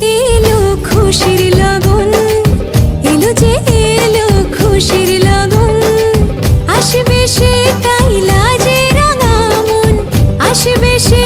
যে এলো খুশির লাগন। এলো যে এলো খুশির লাগন। আসবে সে কাইলা যে রাঙামন আসবে সে